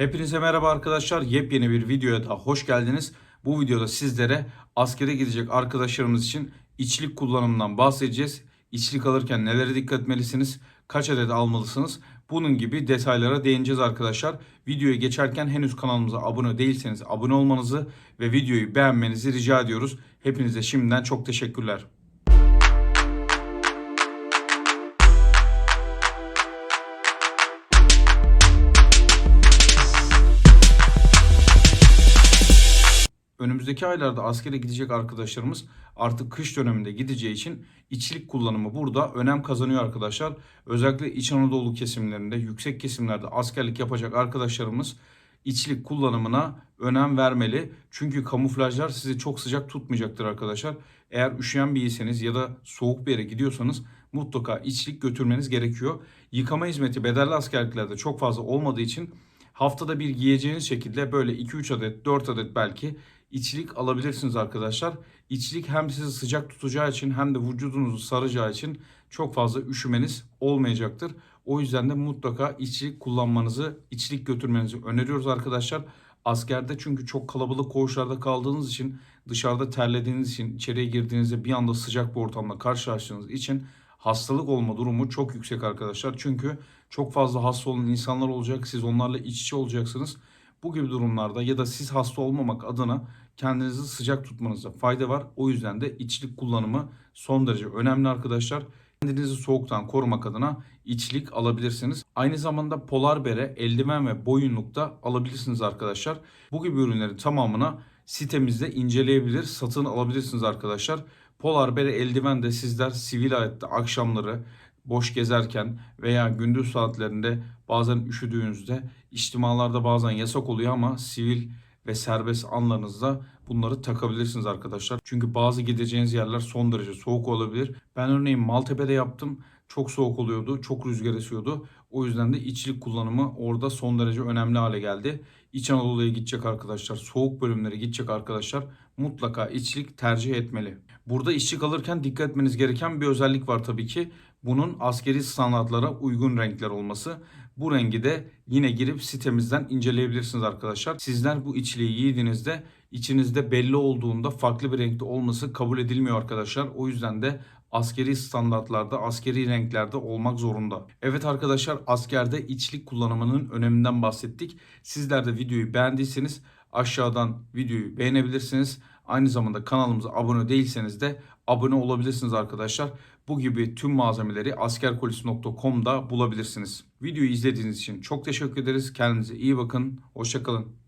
Hepinize merhaba arkadaşlar. Yepyeni bir videoya daha hoş geldiniz. Bu videoda sizlere askere gidecek arkadaşlarımız için içlik kullanımından bahsedeceğiz. İçlik alırken nelere dikkat etmelisiniz? Kaç adet almalısınız? Bunun gibi detaylara değineceğiz arkadaşlar. Videoya geçerken henüz kanalımıza abone değilseniz abone olmanızı ve videoyu beğenmenizi rica ediyoruz. Hepinize şimdiden çok teşekkürler. Önümüzdeki aylarda askere gidecek arkadaşlarımız artık kış döneminde gideceği için içlik kullanımı burada önem kazanıyor arkadaşlar. Özellikle İç Anadolu kesimlerinde, yüksek kesimlerde askerlik yapacak arkadaşlarımız içlik kullanımına önem vermeli. Çünkü kamuflajlar sizi çok sıcak tutmayacaktır arkadaşlar. Eğer üşüyen biriyseniz ya da soğuk bir yere gidiyorsanız mutlaka içlik götürmeniz gerekiyor. Yıkama hizmeti bedelli askerliklerde çok fazla olmadığı için haftada bir giyeceğiniz şekilde böyle 2-3 adet 4 adet belki içlik alabilirsiniz arkadaşlar. İçlik hem sizi sıcak tutacağı için hem de vücudunuzu saracağı için çok fazla üşümeniz olmayacaktır. O yüzden de mutlaka içlik kullanmanızı, içlik götürmenizi öneriyoruz arkadaşlar. Askerde çünkü çok kalabalık koğuşlarda kaldığınız için, dışarıda terlediğiniz için, içeriye girdiğinizde bir anda sıcak bir ortamla karşılaştığınız için hastalık olma durumu çok yüksek arkadaşlar. Çünkü çok fazla hasta olan insanlar olacak. Siz onlarla iç içe olacaksınız. Bu gibi durumlarda ya da siz hasta olmamak adına kendinizi sıcak tutmanızda fayda var. O yüzden de içlik kullanımı son derece önemli arkadaşlar. Kendinizi soğuktan korumak adına içlik alabilirsiniz. Aynı zamanda polar bere, eldiven ve boyunluk da alabilirsiniz arkadaşlar. Bu gibi ürünlerin tamamına sitemizde inceleyebilir, satın alabilirsiniz arkadaşlar. Polar bere eldiven de sizler sivil hayatta akşamları boş gezerken veya gündüz saatlerinde bazen üşüdüğünüzde içtimalarda bazen yasak oluyor ama sivil ve serbest anlarınızda bunları takabilirsiniz arkadaşlar. Çünkü bazı gideceğiniz yerler son derece soğuk olabilir. Ben örneğin Maltepe'de yaptım. Çok soğuk oluyordu, çok rüzgar esiyordu. O yüzden de içlik kullanımı orada son derece önemli hale geldi. İç Anadolu'ya gidecek arkadaşlar, soğuk bölümlere gidecek arkadaşlar mutlaka içlik tercih etmeli. Burada içlik alırken dikkat etmeniz gereken bir özellik var tabii ki. Bunun askeri standartlara uygun renkler olması. Bu rengi de yine girip sitemizden inceleyebilirsiniz arkadaşlar. Sizler bu içliği giydiğinizde içinizde belli olduğunda farklı bir renkte olması kabul edilmiyor arkadaşlar. O yüzden de askeri standartlarda, askeri renklerde olmak zorunda. Evet arkadaşlar askerde içlik kullanımının öneminden bahsettik. Sizler de videoyu beğendiyseniz aşağıdan videoyu beğenebilirsiniz. Aynı zamanda kanalımıza abone değilseniz de abone olabilirsiniz arkadaşlar. Bu gibi tüm malzemeleri askerkolisi.com'da bulabilirsiniz. Videoyu izlediğiniz için çok teşekkür ederiz. Kendinize iyi bakın. Hoşçakalın.